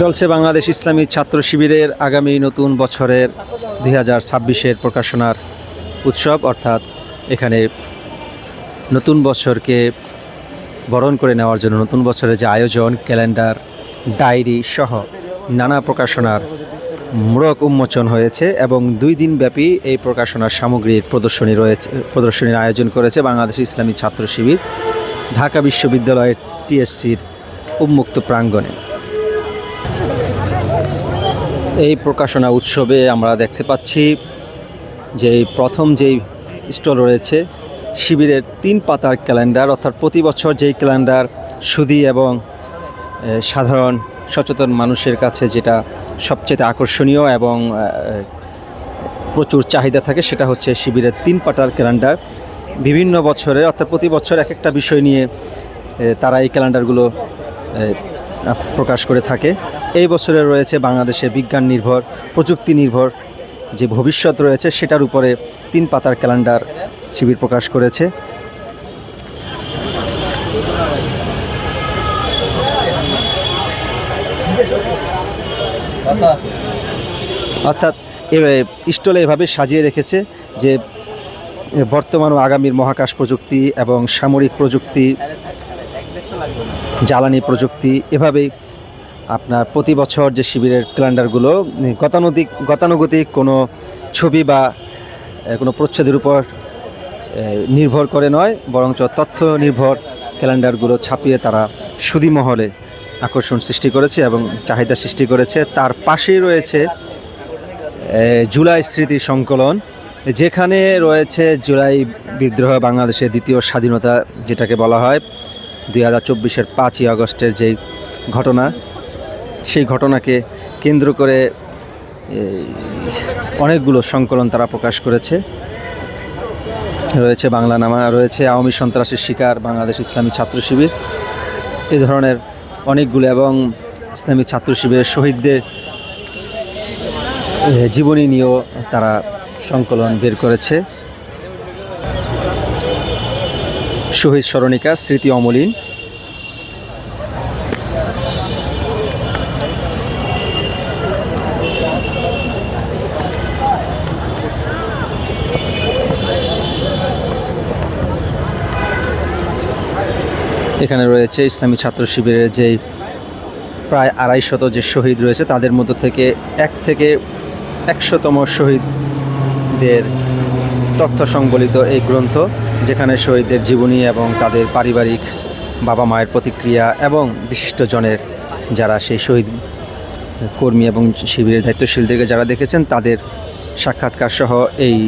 চলছে বাংলাদেশ ইসলামী ছাত্র শিবিরের আগামী নতুন বছরের দুই হাজার ছাব্বিশের প্রকাশনার উৎসব, অর্থাৎ এখানে নতুন বছরকে বরণ করে নেওয়ার জন্য নতুন বছরের যে আয়োজন, ক্যালেন্ডার, ডায়েরি সহ নানা প্রকাশনার মূরক উন্মোচন হয়েছে এবং দুই দিন ব্যাপী এই প্রকাশনার সামগ্রীর প্রদর্শনী রয়েছে, প্রদর্শনীর আয়োজন করেছে বাংলাদেশ ইসলামী ছাত্র শিবির, ঢাকা বিশ্ববিদ্যালয়ের টিএসসির উন্মুক্ত প্রাঙ্গণে। এই প্রকাশনা উৎসবে আমরা দেখতে পাচ্ছি যে প্রথম যেই স্টল রয়েছে, শিবিরের তিন পাতার ক্যালেন্ডার, অর্থাৎ প্রতি বছর যেই ক্যালেন্ডার সুদি এবং সাধারণ সচেতন মানুষের কাছে যেটা সবচেয়ে আকর্ষণীয় এবং প্রচুর চাহিদা থাকে সেটা হচ্ছে শিবিরের তিন পাতার ক্যালেন্ডার। বিভিন্ন বছরে, অর্থাৎ প্রতি বছর এক একটা বিষয় নিয়ে তারা এই ক্যালেন্ডারগুলো প্রকাশ করে থাকে। এই বছরে রয়েছে বাংলাদেশের বিজ্ঞান নির্ভর, প্রযুক্তি নির্ভর যে ভবিষ্যৎ রয়েছে সেটার উপরে তিন পাতার ক্যালেন্ডার শিবির প্রকাশ করেছে। অর্থাৎ স্টলে এভাবে সাজিয়ে রেখেছে যে বর্তমান ও আগামীর মহাকাশ প্রযুক্তি এবং সামরিক প্রযুক্তি জ্বালানি প্রযুক্তি এভাবেই আপনার প্রতি বছর যে শিবিরের ক্যালেন্ডারগুলো, গতানুগতিক গতানুগতিক কোনো ছবি বা কোনো প্রচ্ছদের উপর নির্ভর করে নয়, বরঞ্চ তথ্য নির্ভর ক্যালেন্ডারগুলো ছাপিয়ে তারা সুদী মহলে আকর্ষণ সৃষ্টি করেছে এবং চাহিদা সৃষ্টি করেছে। তার পাশেই রয়েছে জুলাই স্মৃতি সংকলন। যেখানে রয়েছে জুলাই বিদ্রোহ বাংলাদেশের দ্বিতীয় স্বাধীনতা, যেটাকে বলা হয়। দুই হাজার চব্বিশের পাঁচই আগস্টের যেই ঘটনা, সেই ঘটনাকে কেন্দ্র করে অনেকগুলো সংকলন তারা প্রকাশ করেছে। রয়েছে বাংলা নামা, রয়েছে আওয়ামী সন্ত্রাসের শিকার, বাংলাদেশ ইসলামী ছাত্র শিবির। এ ধরনের অনেকগুলো এবং ইসলামী ছাত্র শিবিরের শহীদদের জীবনী নিয়েও তারা সংকলন বের করেছে। শহীদ স্মরণিকা স্মৃতি অমলিন। এখানে রয়েছে ইসলামী ছাত্র শিবিরের যেই প্রায় আড়াইশত যে শহীদ রয়েছে, তাদের মধ্য থেকে এক থেকে একশোতম শহীদদের তথ্য সংবলিত এই গ্রন্থ। যেখানে শহীদদের জীবনী এবং তাদের পারিবারিক বাবা মায়ের প্রতিক্রিয়া এবং বিশিষ্টজনের যারা সেই শহীদ কর্মী এবং শিবিরের দায়িত্বশীলদেরকে যারা দেখেছেন, তাদের সাক্ষাৎকার সহ এই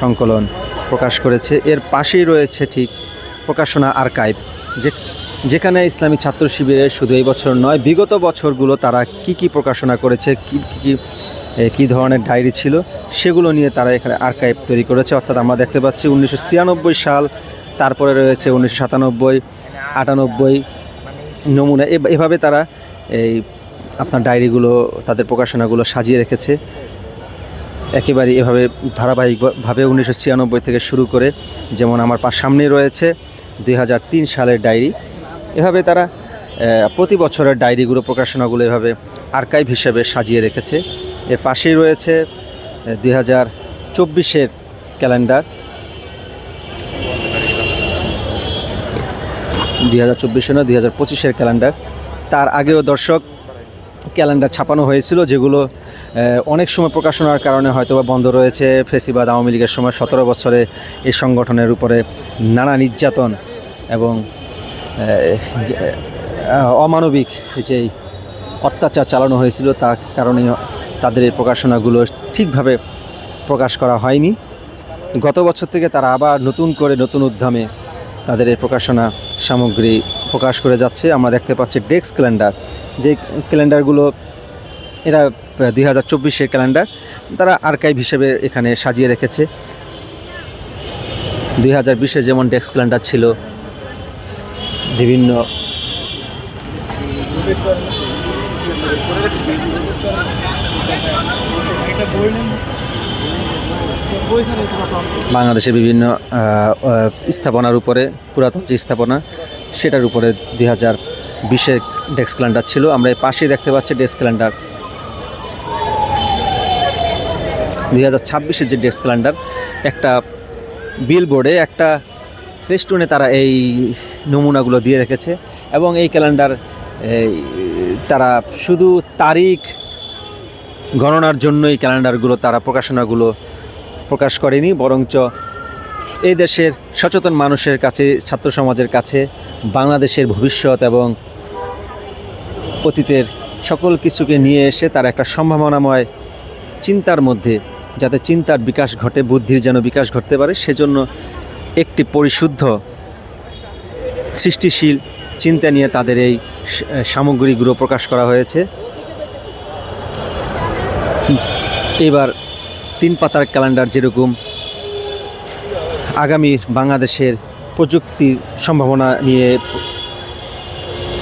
সংকলন প্রকাশ করেছে। এর পাশেই রয়েছে ঠিক প্রকাশনা আর্কাইভ, যে যেখানে ইসলামী ছাত্র শিবিরের শুধু এই বছর নয়, বিগত বছরগুলো তারা কি কি প্রকাশনা করেছে, কি কি কি ধরনের ডায়েরি ছিল সেগুলো নিয়ে তারা এখানে আর্কাইভ তৈরি করেছে। অর্থাৎ আমরা দেখতে পাচ্ছি উনিশশো ছিয়ানব্বই সাল, তারপরে রয়েছে উনিশশো সাতানব্বই, আটানব্বই নমুনা। এভাবে তারা এই আপনার ডায়েরিগুলো, তাদের প্রকাশনাগুলো সাজিয়ে রেখেছে। একেবারে এভাবে ধারাবাহিকভাবে উনিশশো ছিয়ানব্বই থেকে শুরু করে যেমন আমার পা, সামনে রয়েছে দুই হাজার তিন সালের ডায়েরি। এভাবে তারা প্রতি বছরের ডায়েরিগুলো, প্রকাশনাগুলো এভাবে আর্কাইভ হিসেবে সাজিয়ে রেখেছে। এর পাশেই রয়েছে দুই হাজার চব্বিশের ক্যালেন্ডার। দুই হাজার চব্বিশে না দুই হাজার পঁচিশের ক্যালেন্ডার। তার আগেও দর্শক ক্যালেন্ডার ছাপানো হয়েছিল, যেগুলো অনেক সময় প্রকাশনার কারণে হয়তো বা বন্ধ রয়েছে। ফেসিবাদ আওয়ামী লীগের সময় সতেরো বছরে এই সংগঠনের উপরে নানা নির্যাতন এবং অমানবিক যেই অত্যাচার চালানো হয়েছিল, তার কারণে তাদের এই প্রকাশনাগুলো ঠিকভাবে প্রকাশ করা হয়নি। গত বছর থেকে তারা আবার নতুন করে নতুন উদ্যমে তাদের এই প্রকাশনা সামগ্রী প্রকাশ করে যাচ্ছে। আমরা দেখতে পাচ্ছি ডেক্স ক্যালেন্ডার। যে ক্যালেন্ডারগুলো, এরা দুই হাজার চব্বিশের ক্যালেন্ডার, তারা আর্কাইভ হিসেবে এখানে সাজিয়ে রেখেছে। দুই হাজার বিশে যেমন ডেস্ক ক্যালেন্ডার ছিল, বিভিন্ন বাংলাদেশের বিভিন্ন স্থাপনার উপরে, পুরাতন যে স্থাপনা, সেটার উপরে দুই হাজার বিশে ডেস্ক ক্যালেন্ডার ছিল। আমরা এই পাশেই দেখতে পাচ্ছি ডেস্ক ক্যালেন্ডার। দুই হাজার ছাব্বিশের যে ডেস্ক ক্যালেন্ডার, একটা বিল বোর্ডে একটা ফেস্টুনে তারা এই নমুনাগুলো দিয়ে রেখেছে এবং এই ক্যালেন্ডার তারা শুধু তারিখ গণনার জন্যই ক্যালেন্ডারগুলো, তারা প্রকাশনাগুলো প্রকাশ করেনি, বরঞ্চ এই দেশের সচেতন মানুষের কাছে, ছাত্র সমাজের কাছে, বাংলাদেশের ভবিষ্যৎ এবং অতীতের সকল কিছুকে নিয়ে এসে তার একটা সম্ভাবনাময় চিন্তার মধ্যে, যাতে চিন্তার বিকাশ ঘটে, বুদ্ধির যেন বিকাশ ঘটতে পারে, সেজন্য একটি পরিশুদ্ধ, সৃষ্টিশীল চিন্তা নিয়ে তাদের এই সামগ্রীগুলো প্রকাশ করা হয়েছে। এবার তিন পাতার ক্যালেন্ডার যেরকম আগামী বাংলাদেশের প্রযুক্তির সম্ভাবনা নিয়ে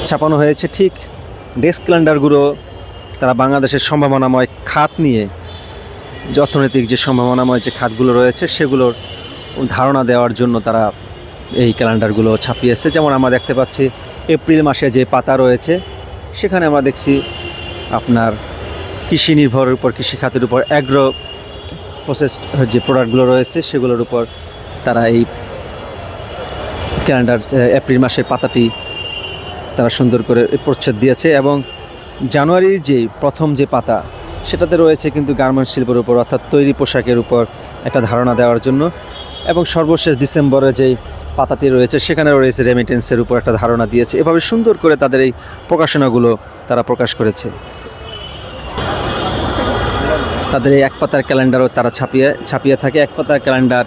ছাপানো হয়েছে, ঠিক ডেস্ক ক্যালেন্ডারগুলো তারা বাংলাদেশের সম্ভাবনাময় খাত নিয়ে যে অর্থনৈতিক যে সম্ভাবনাময় যে খাতগুলো রয়েছে, সেগুলোর ধারণা দেওয়ার জন্য তারা এই ক্যালেন্ডারগুলো ছাপিয়ে ছাপিয়েছে যেমন আমরা দেখতে পাচ্ছি, এপ্রিল মাসে যে পাতা রয়েছে, সেখানে আমরা দেখছি আপনার কৃষি নির্ভরের উপর কৃষি খাতের উপর অ্যাগ্রো প্রসেস যে প্রোডাক্টগুলো রয়েছে, সেগুলোর উপর তারা এই ক্যালেন্ডার এপ্রিল মাসের পাতাটি তারা সুন্দর করে প্রচ্ছদ দিয়েছে এবং জানুয়ারির যে প্রথম যে পাতা, সেটাতে রয়েছে কিন্তু গার্মেন্টস শিল্পের উপর, অর্থাৎ তৈরি পোশাকের উপর একটা ধারণা দেওয়ার জন্য এবং সর্বশেষ ডিসেম্বরে যেই পাতাটি রয়েছে সেখানে রয়েছে রেমিটেন্সের উপর একটা ধারণা দিয়েছে। এভাবে সুন্দর করে তাদের এই প্রকাশনাগুলো তারা প্রকাশ করেছে। তাদের এই এক পাতার ক্যালেন্ডারও তারা ছাপিয়ে ছাপিয়ে থাকে। এক পাতার ক্যালেন্ডার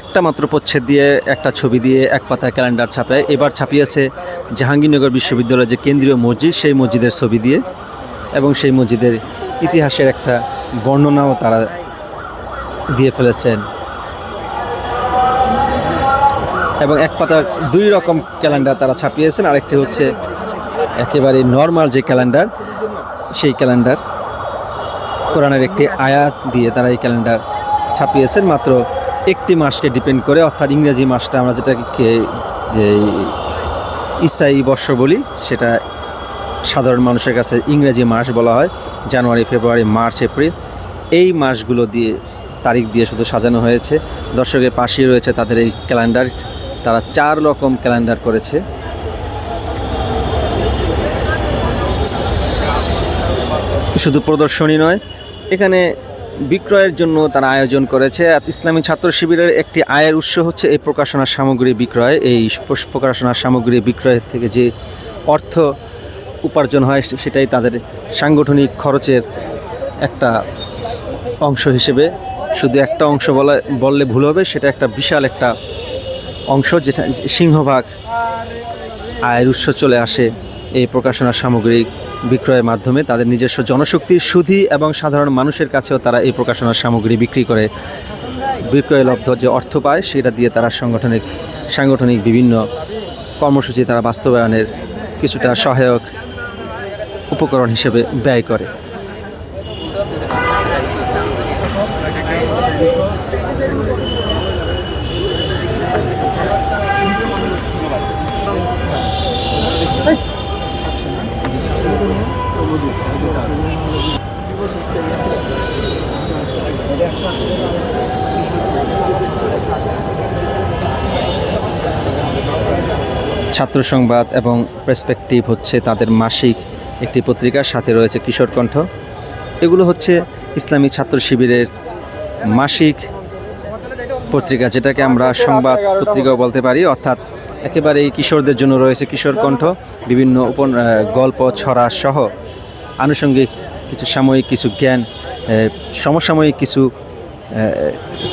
একটা মাত্র প্রচ্ছেদ দিয়ে, একটা ছবি দিয়ে এক পাতার ক্যালেন্ডার ছাপায়। এবার ছাপিয়েছে জাহাঙ্গীরনগর বিশ্ববিদ্যালয়ের যে কেন্দ্রীয় মসজিদ, সেই মসজিদের ছবি দিয়ে এবং সেই মসজিদের ইতিহাসের একটা বর্ণনাও তারা দিয়ে ফেলেছেন। এবং এক পাতার দুই রকম ক্যালেন্ডার তারা ছাপিয়েছেন। আরেকটি হচ্ছে একেবারে নর্মাল যে ক্যালেন্ডার, সেই ক্যালেন্ডার। কোরআনের একটি আয়াত দিয়ে তারা এই ক্যালেন্ডার ছাপিয়েছেন। মাত্র একটি মাসকে ডিপেন্ড করে, অর্থাৎ ইংরেজি মাসটা আমরা যেটাকে ইসাই বর্ষ বলি, সেটা সাধারণ মানুষের কাছে ইংরেজি মাস বলা হয়, জানুয়ারি, ফেব্রুয়ারি, মার্চ, এপ্রিল। এই মাসগুলো দিয়ে তারিখ দিয়ে শুধু সাজানো হয়েছে। দর্শকের পাশেই রয়েছে তাদের এই ক্যালেন্ডার, তারা চার রকম ক্যালেন্ডার করেছে। শুধু প্রদর্শনী নয় এখানে বিক্রয়ের জন্য তারা আয়োজন করেছে। ইসলামী ছাত্র শিবিরের একটি আয়ের উৎস হচ্ছে এই প্রকাশনার সামগ্রী বিক্রয়। এই প্রকাশনার সামগ্রী বিক্রয়ের থেকে যে অর্থ উপার্জন হয় সেটাই তাদের সাংগঠনিক খরচের একটা অংশ হিসেবে। শুধু একটা অংশ বলা বললে ভুল হবে, সেটা একটা বিশাল একটা অংশ যেটা সিংহভাগ আয়ের উৎস চলে আসে এই প্রকাশনা সামগ্রী বিক্রয়ের মাধ্যমে তাদের নিজস্ব জনশক্তি, সুধি এবং সাধারণ মানুষের কাছেও তারা এই প্রকাশনার সামগ্রী বিক্রি করে। বিক্রয় লব্ধ যে অর্থ পায়, সেটা দিয়ে তারা সাংগঠনিক সাংগঠনিক বিভিন্ন কর্মসূচি তারা বাস্তবায়নের কিছুটা সহায়ক উপকরণ হিসেবে ব্যয় করে। ছাত্র সংবাদ এবং প্রেসপেক্টিভ হচ্ছে তাদের মাসিক একটি পত্রিকার সাথে রয়েছে কিশোর কণ্ঠ। এগুলো হচ্ছে ইসলামী ছাত্র শিবিরের মাসিক পত্রিকা, যেটাকে আমরা সংবাদ পত্রিকাও বলতে পারি। অর্থাৎ একেবারে কিশোরদের জন্য রয়েছে কিশোর কণ্ঠ। বিভিন্ন উপ গল্প, ছড়া সহ আনুষঙ্গিক কিছু সাময়িক কিছু জ্ঞান সমসাময়িক কিছু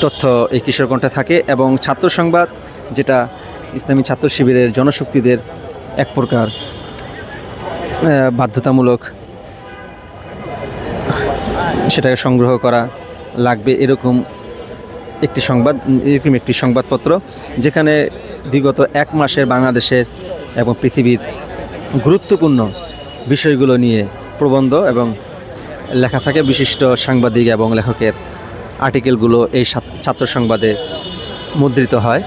তথ্য এই কিশোর কণ্ঠে থাকে। এবং ছাত্র সংবাদ, যেটা ইসলামী ছাত্র শিবিরের জনশক্তিদের এক প্রকার বাধ্যতামূলক সেটাকে সংগ্রহ করা লাগবে এরকম একটি সংবাদ, এরকম একটি সংবাদপত্র, যেখানে বিগত এক মাসের বাংলাদেশের এবং পৃথিবীর গুরুত্বপূর্ণ বিষয়গুলো নিয়ে প্রবন্ধ এবং লেখা থাকে, বিশিষ্ট সাংবাদিক এবং লেখকের আর্টিকেলগুলো এই ছাত্র- সংবাদে মুদ্রিত হয়।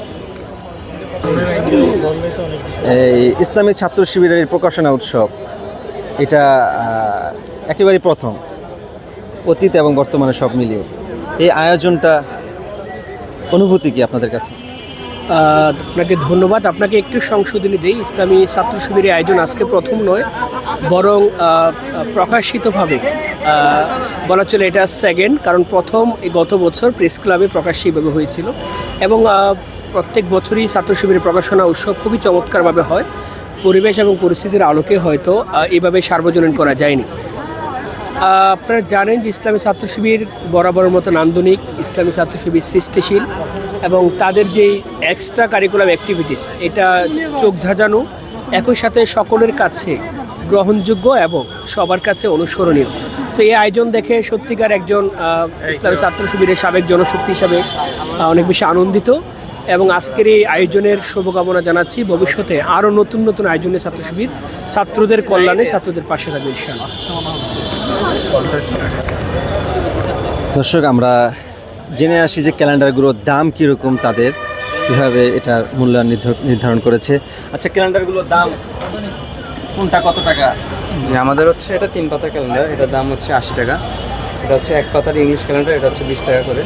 ইসলামী ছাত্র শিবিরের প্রকাশনা উৎসব, এটা একেবারে প্রথম। অতীত এবং বর্তমানে সব মিলিয়ে। এই আয়োজনটা অনুভূতি কি আপনাদের কাছে? আপনাকে ধন্যবাদ। আপনাকে একটু সংশোধনী দেই। ইসলামী ছাত্র শিবিরের আয়োজন আজকে প্রথম নয়, বরং প্রকাশিতভাবে বলা চলে এটা সেকেন্ড কারণ প্রথম গত বছর প্রেস ক্লাবে প্রকাশ্যিতভাবে হয়েছিল। এবং প্রত্যেক বছরই ছাত্র শিবিরের প্রকাশনা উৎসব খুবই চমৎকারভাবে হয়। পরিবেশ এবং পরিস্থিতির আলোকে হয়তো এভাবে সার্বজনীন করা যায়নি। আপনারা জানেন যে ইসলামী ছাত্র শিবির বরাবরের মতো নান্দনিক, ইসলামী ছাত্র শিবির সৃষ্টিশীল এবং তাদের যে এক্সট্রা কারিকুলাম অ্যাক্টিভিটিস এটা চোখ ঝাঁঝানো, একই সাথে সকলের কাছে গ্রহণযোগ্য এবং সবার কাছে অনুসরণীয়। তো এই আয়োজন দেখে সত্যিকার একজন ইসলামী ছাত্র শিবিরের সাবেক জনশক্তি হিসাবে অনেক বেশি আনন্দিত। এবং আজকের এই আয়োজনের শুভকামনা জানাচ্ছি। ভবিষ্যতে আরও নতুন নতুন আয়োজনে ছাত্র শিবির ছাত্রদের কল্যাণে ছাত্রদের পাশে থাকবে ইনশাআল্লাহ। দর্শক আমরা জেনে আসি যে ক্যালেন্ডারগুলোর দাম কীরকম তাদের কীভাবে এটার মূল্যায়ন নির্ধার- নির্ধারণ করেছে। আচ্ছা ক্যালেন্ডারগুলোর দাম কোনটা কত টাকা? যে আমাদের হচ্ছে এটা তিন পাতা ক্যালেন্ডার এটার দাম হচ্ছে আশি টাকা। এটা হচ্ছে এক পাতার ইংলিশ ক্যালেন্ডার এটা হচ্ছে বিশ টাকা করে।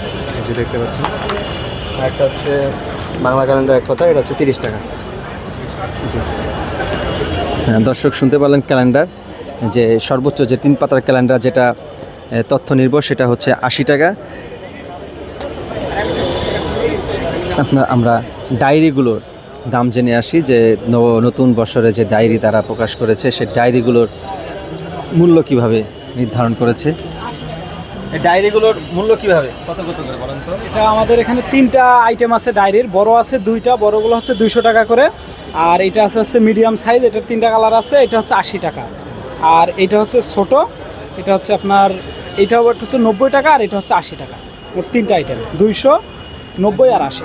যে দেখতে পাচ্ছেন। একটা হচ্ছে বাংলা ক্যালেন্ডার এক পাতা এটা হচ্ছে তিরিশ টাকা। হ্যাঁ, দর্শক শুনতে পারলেন ক্যালেন্ডার যে সর্বোচ্চ যে তিন পাতার ক্যালেন্ডার যেটা তথ্য নির্ভর সেটা হচ্ছে আশি টাকা। আপনার আমরা ডায়েরিগুলোর দাম জেনে আসি যে নতুন বছরে যে ডায়েরি তারা প্রকাশ করেছে সে ডায়েরিগুলোর মূল্য কীভাবে নির্ধারণ করেছে? ডায়েরিগুলোর মূল্য কীভাবে? কত কত করে বলেন তো? এটা আমাদের এখানে তিনটা আইটেম আছে ডায়েরির। বড় আছে দুইটা বড়গুলো হচ্ছে দুইশো টাকা করে। আর এটা আছে হচ্ছে মিডিয়াম সাইজ এটার তিনটা কালার আছে এটা হচ্ছে আশি টাকা। আর এটা হচ্ছে ছোট এটা হচ্ছে আপনার এটাও একটা হচ্ছে নব্বই টাকা আর এটা হচ্ছে আশি টাকা। মোট তিনটা আইটেম দুইশো নব্বই আর আশি।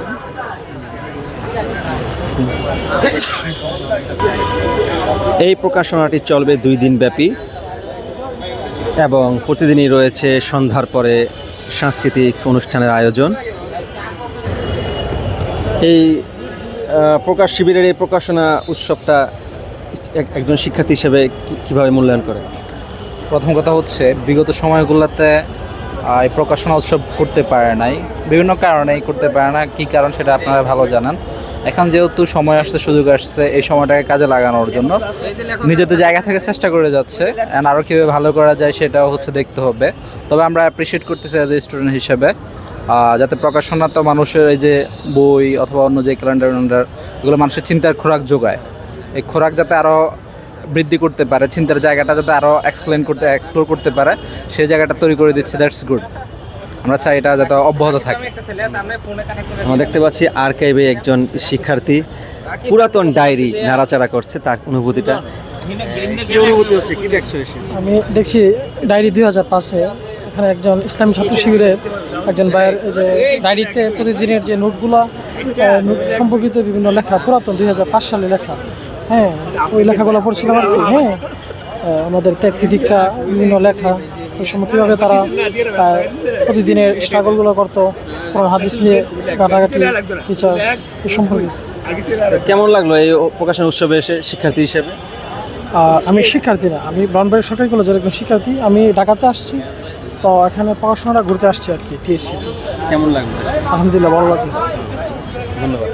এই প্রকাশনাটি চলবে দুই দিন ব্যাপী। এবং প্রতিদিনই রয়েছে সন্ধ্যার পরে সাংস্কৃতিক অনুষ্ঠানের আয়োজন। এই প্রকাশ শিবিরের এই প্রকাশনা উৎসবটা এক- একজন শিক্ষার্থী হিসেবে কীভাবে মূল্যায়ন করে? প্রথম কথা হচ্ছে, বিগত সময়গুলোতে এই প্রকাশনা উৎসব করতে পারে নাই। বিভিন্ন কারণেই করতে পারে না। কী কারণ সেটা আপনারা ভালো জানান। এখন যেহেতু সময় আসছে, সুযোগ আসছে, এই সময়টাকে কাজে লাগানোর জন্য। নিজেদের জায়গা থেকে চেষ্টা করে যাচ্ছে। অ্যান্ড আরও কীভাবে ভালো করা যায় সেটাও হচ্ছে দেখতে হবে। তবে আমরা অ্যাপ্রিসিয়েট করতেছি অ্যাজ এ স্টুডেন্ট হিসেবে। যাতে প্রকাশনা তো মানুষের এই যে বই অথবা অন্য যে ক্যালেন্ডার ক্যালেন্ডার এগুলো মানুষের চিন্তার খোরাক যোগায়। এই খোরাক যাতে আরও বৃদ্ধি করতে পারে, চিন্তার জায়গাটা যাতে আরও এক্সপ্লেন করতে এক্সপ্লোর করতে পারে, সেই জায়গাটা তৈরি করে দিচ্ছে দ্যাটস গুড আমরা চাই এটা যাতে অব্যাহত থাকে। আমরা দেখতে পাচ্ছি আর আর্কাইভে একজন শিক্ষার্থী। পুরাতন ডায়েরি নাড়াচাড়া করছে তার অনুভূতিটা। কি অনুভূতি হচ্ছে? কি দেখছ আমি দেখছি ডায়েরি দুই হাজার পাঁচে এখানে একজন ইসলামী ছাত্র শিবিরের একজন ভাইয়ের এই যে ডায়েরিতে প্রতিদিনের যে নোটগুলো নোট সম্পর্কিত বিভিন্ন লেখা পুরাতন দুই হাজার পাঁচ সালে লেখা। হ্যাঁ ওই লেখাগুলো পড়ছিলাম আর কি। হ্যাঁ আমাদের ত্যাগ বিভিন্ন লেখা। ওই সময় কীভাবে তারা প্রতিদিনের স্ট্রাগলগুলো করতো কোরআন হাদিস নিয়ে ঘাটাঘাটি রিচার্জ এই সম্পর্কিত। কেমন লাগল এই প্রকাশনা উৎসবে এসে শিক্ষার্থী হিসেবে? আমি শিক্ষার্থী না আমি ব্রাউনবাড়ি সরকারি কলেজের একজন শিক্ষার্থী আমি ঢাকাতে আসছি তো এখানে পড়াশোনাটা ঘুরতে আসছি আর কি টিএসসি কেমন লাগল? আলহামদুলিল্লাহ ভালো লাগল। ধন্যবাদ।